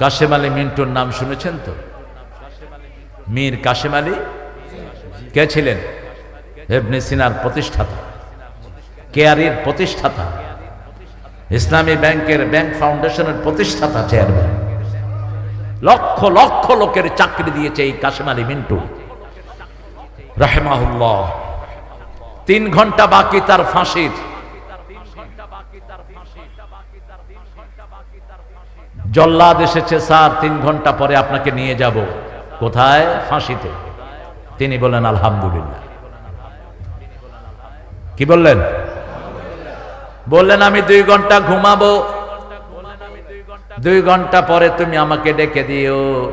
কাশেম আলী মিন্টুর নাম শুনেছেন তো? মীর কাশেম আলী? কে ছিলেন? হেবনে সিনার প্রতিষ্ঠাতা। কেয়ারির প্রতিষ্ঠাতা। ইসলামী ব্যাংকের ব্যাংক ফাউন্ডেশনের প্রতিষ্ঠাতা চেয়ারম্যান লক্ষ লক্ষ লোকের চাকরি দিয়েছে এই কাশেম আলী মিন্টু। রাহেমাহুল্লাহ। তিন ঘণ্টা বাকি তার ফাঁসির। জল্লাদ এসেছে, স্যার, তিন ঘণ্টা পরে আপনাকে নিয়ে যাব। কোথায়? ফাঁসিতে। তিনি বলেন আলহামদুলিল্লাহ। কি বললেন? বললেন, আমি দুই ঘণ্টা ঘুমাবো। দুই ঘণ্টা পরে তুমি আমাকে ডেকে দিও।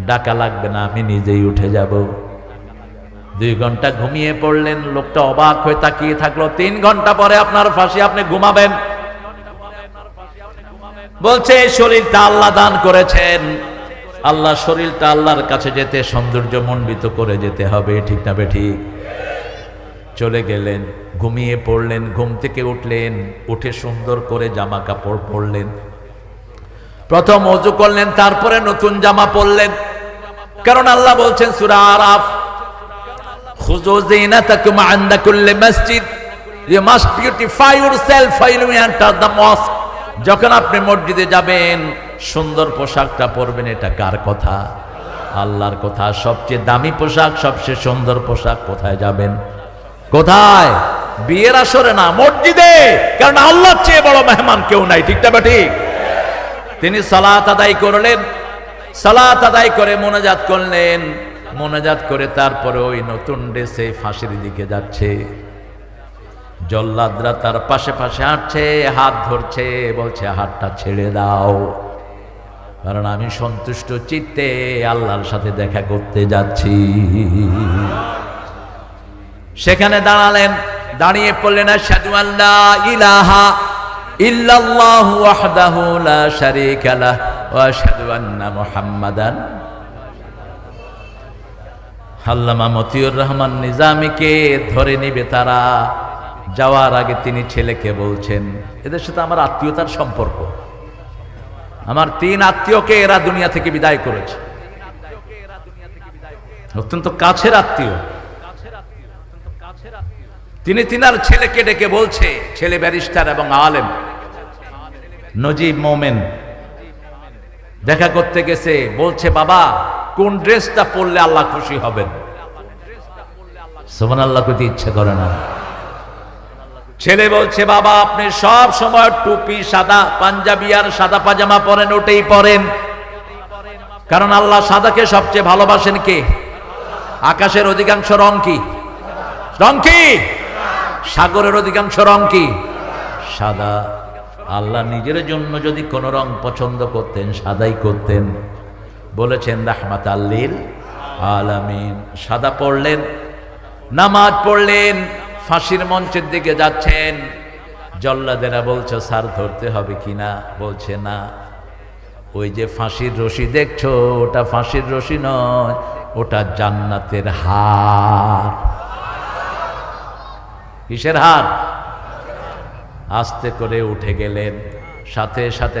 ডাকা লাগবে না, আমি নিজেই উঠে যাব। দুই ঘণ্টা ঘুমিয়ে পড়লেন, লোকটা অবাক হয়ে তাকিয়ে থাকল। তিন ঘণ্টা পরে আপনার ফাঁসি, আপনি ঘুমাবেন। বলছে শরীরটা আল্লাহ দান করেছেন। আল্লাহ শরীরটা আল্লাহর কাছে যেতে, সৌন্দর্য মণ্ডিত করে যেতে হবে, ঠিক না বে ঠিক? চলে গেলেন, ঘুমিয়ে পড়লেন, ঘুম থেকে উঠলেন, উঠে সুন্দর করে জামা কাপড় পরলেন। প্রথম অজু করলেন, তারপরে নতুন জামা পরলেন। কারণ আল্লাহ বলছেন, সুরা আরাফ মসজিদ you must beautify yourself while you enter the mosque. যখন আপনি মসজিদে যাবেন, সুন্দর পোশাকটা পরবেন, এটা কার কথা? আল্লাহর কথা। সবচেয়ে দামি পোশাক, সবচেয়ে সুন্দর পোশাক কোথায় যাবেন? কোথায়? বিয়ের আসরে না, মসজিদে! কারণ আল্লাহর চেয়ে বড় মেহমান কেউ নাই, ঠিক না ঠিক? তিনি সালাত আদায় করলেন, সালাত আদায় করে মোনাজাত করলেন, মোনাজাত করে তারপরে ওই নতুন ড্রেসে ফাঁসির দিকে যাচ্ছে। জল্লাদরা তার পাশে পাশে হাঁটছে, হাত ধরছে, বলছে, হাতটা ছেড়ে দাও। কারণ আমি সন্তুষ্ট চিত্তে আল্লাহর সাথে দেখা করতে যাচ্ছি। সেখানে দাঁড়ালেন, দাঁড়িয়ে পড়লেন, আশহাদু আল্লাহ ইলাহা ইল্লাল্লাহু ওয়াহদাহু লা শারীকা লাহ ওয়া আশহাদু আন্না মুহাম্মাদান। আল্লামা মতিউর রহমান নিজামীকে ধরে নিবে তারা। যাওয়ার আগে তিনি ছেলেকে বলছেন, এদের সাথে আমার আত্মীয়তার সম্পর্ক। আমার তিন আত্মীয়কে এরা দুনিয়া থেকে বিদায় করেছে। অত্যন্ত কাছের আত্মীয়। তিনি তিনার ছেলেকে ডেকে বলছে, ছেলে ব্যারিস্টার এবং আলেম, নজিব মোমেন। দেখা করতে গেছে, বলছে, বাবা, কোন ড্রেসটা পরলে আল্লাহ খুশি হবেন? সোমান আল্লাহ করতে ইচ্ছে করে না। ছেলে বলছে, বাবা, আপনি সব সময় টুপি, সাদা পাঞ্জাবি আর সাদা পাজামা পরেন, ওটাই পরেন। কারণ আল্লাহ সাদাকে সবচেয়ে ভালোবাসেন কে? আকাশের অধিকাংশ রং কি? রং কি? সাগরের অধিকাংশ রং কি? সাদা। আল্লাহ নিজের জন্য যদি কোন রং পছন্দ করতেন, সাদাই করতেন। বলেছেন রাহমাত আল্লিল আলামিন। সাদা পড়লেন, নামাজ পড়লেন ফাঁসির মঞ্চের দিকে যাচ্ছেন। জল্লাদেরা বলছে, স্যার, ধরতে হবে কিনা বলছে, না। ওই যে ফাঁসির রশি দেখছ, ওটা ফাঁসির রশি নয়, ওটা জান্নাতের হার। কিসের হার? আস্তে করে উঠে গেলেন, সাথে সাথে